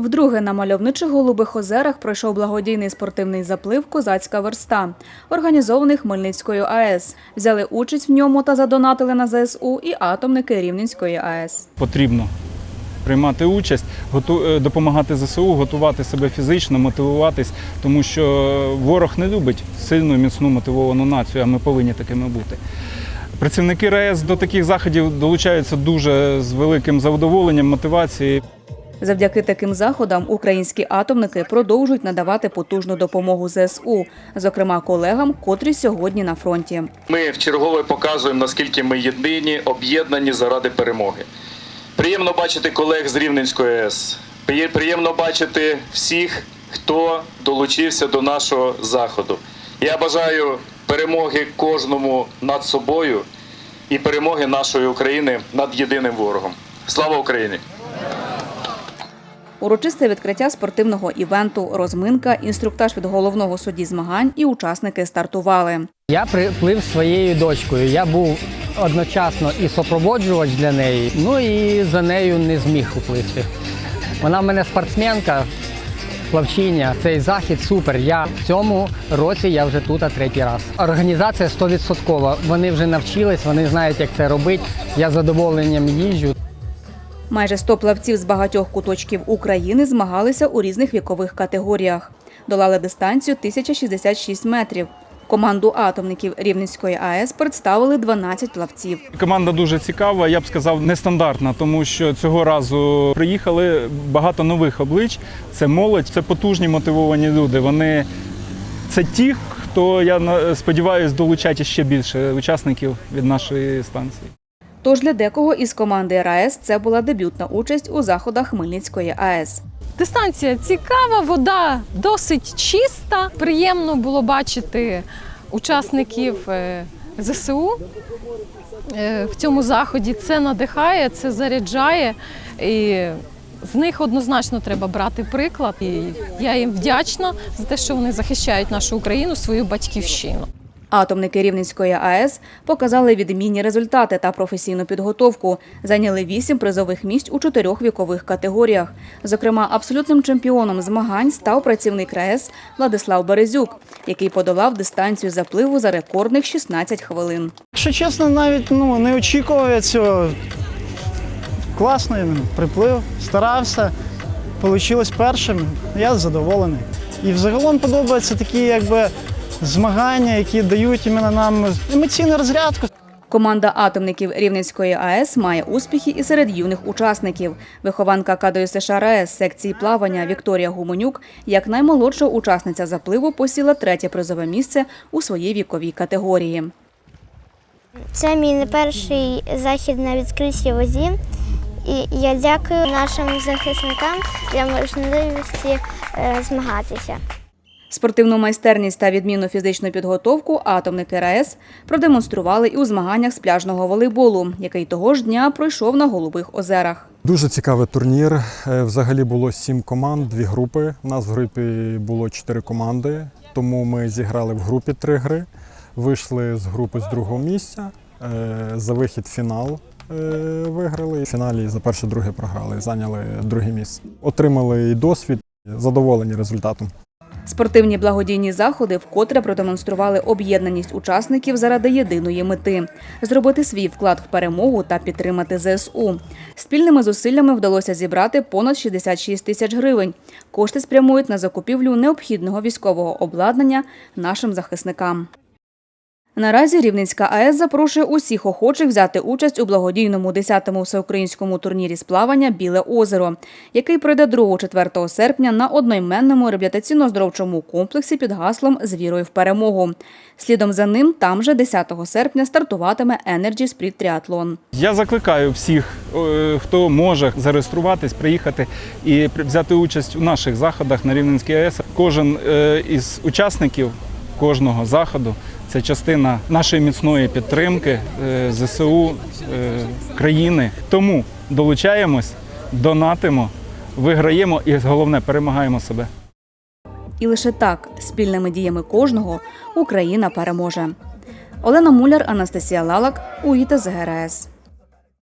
Вдруге на мальовничих голубих озерах пройшов благодійний спортивний заплив Козацька верста, організований Хмельницькою АЕС. Взяли участь в ньому та задонатили на ЗСУ і атомники Рівненської АЕС. потрібно приймати участь, е, допомагати ЗСУ, готувати себе фізично, мотивуватись, тому що ворог не любить сильну, міцну, мотивовану націю, а ми повинні такими бути. Працівники РАЕС до таких заходів долучаються дуже з великим задоволенням, мотивацією. Завдяки таким заходам українські атомники продовжують надавати потужну допомогу ЗСУ, зокрема колегам, котрі сьогодні на фронті. Ми вчергове показуємо, наскільки ми єдині, об'єднані заради перемоги. Приємно бачити колег з Рівненської АЕС. Приємно бачити всіх, хто долучився до нашого заходу. Я бажаю перемоги кожному над собою і перемоги нашої України над єдиним ворогом. Слава Україні! Урочисте відкриття спортивного івенту, розминка, інструктаж від головного судді змагань і учасники стартували. Я приплив своєю дочкою. Я був одночасно і супроводжувач для неї, ну і за нею не зміг уплисти. Вона в мене спортсменка, плавчиня. Цей захід супер. Я в цьому році я вже тут третій раз. Організація 100%. Вони вже навчились, вони знають, як це робити. Я з задоволенням їжджу. Майже 100 плавців з багатьох куточків України змагалися у різних вікових категоріях. Долали дистанцію 1066 метрів. Команду атомників Рівненської АЕС представили 12 плавців. Команда дуже цікава, я б сказав, нестандартна, тому що цього разу приїхали багато нових облич. Це молодь, це потужні мотивовані люди. Вони це ті, хто я сподіваюся долучать ще більше учасників від нашої станції. Тож для декого із команди РаЕС це була дебютна участь у заходах Хмельницької АЕС. Дистанція цікава, вода досить чиста. Приємно було бачити учасників е, ЗСУ е, в цьому заході. Це надихає, це заряджає. І з них однозначно треба брати приклад. І я їм вдячна за те, що вони захищають нашу Україну, свою батьківщину. Атомники Рівненської АЕС показали відмінні результати та професійну підготовку. Зайняли вісім призових місць у чотирьох вікових категоріях. Зокрема, абсолютним чемпіоном змагань став працівник РаЕС Владислав Березюк, який подолав дистанцію запливу за рекордних 16 хвилин. Якщо чесно, навіть ну, не очікував я цього. Класний приплив, старався, вийшло першим, я задоволений. І взагалом подобаються такі якби, змагання, які дають іменно нам емоційну розрядку. Команда атомників Рівненської АЕС має успіхи і серед юних учасників. Вихованка КДСШ РаЕС секції плавання Вікторія Гуменюк, як наймолодша учасниця запливу, посіла третє призове місце у своїй віковій категорії. Це мій не перший захід на відкритій воді. І я дякую нашим захисникам за можливості е, змагатися. Спортивну майстерність та відмінну фізичну підготовку атомники РаЕС продемонстрували і у змаганнях з пляжного волейболу, який того ж дня пройшов на Голубих озерах. Дуже цікавий турнір. Е, Взагалі було сім команд, дві групи. У нас в групі було чотири команди, тому ми зіграли в групі три гри. Вийшли з групи з другого місця. Е, За вихід фінал е, виграли. В фіналі за перше, друге програли, зайняли друге місце. Отримали і досвід, задоволені результатом. Спортивні благодійні заходи вкотре продемонстрували об'єднаність учасників заради єдиної мети зробити свій вклад в перемогу та підтримати ЗСУ. Спільними зусиллями вдалося зібрати понад 66 тисяч гривень. Кошти спрямують на закупівлю необхідного військового обладнання нашим захисникам. Наразі Рівненська АЕС запрошує усіх охочих взяти участь у благодійному 10-му всеукраїнському турнірі з плавання Біле озеро, який пройде 2-4 серпня на одноіменному реабілітаційно-здоровчому комплексі під гаслом з вірою в перемогу. Слідом за ним там же 10 серпня стартуватиме Energy Sprint Triathlon. Я закликаю всіх, е, хто може зареєструватись, приїхати і взяти участь у наших заходах на Рівненській АЕС. Кожен е, із учасників кожного заходу це частина нашої міцної підтримки е, ЗСУ е, країни. Тому долучаємось, донатимо, виграємо і головне перемагаємо себе. І лише так, спільними діями кожного, Україна переможе. Олена Муляр, Анастасія Лалак, УІТ ЗГРС.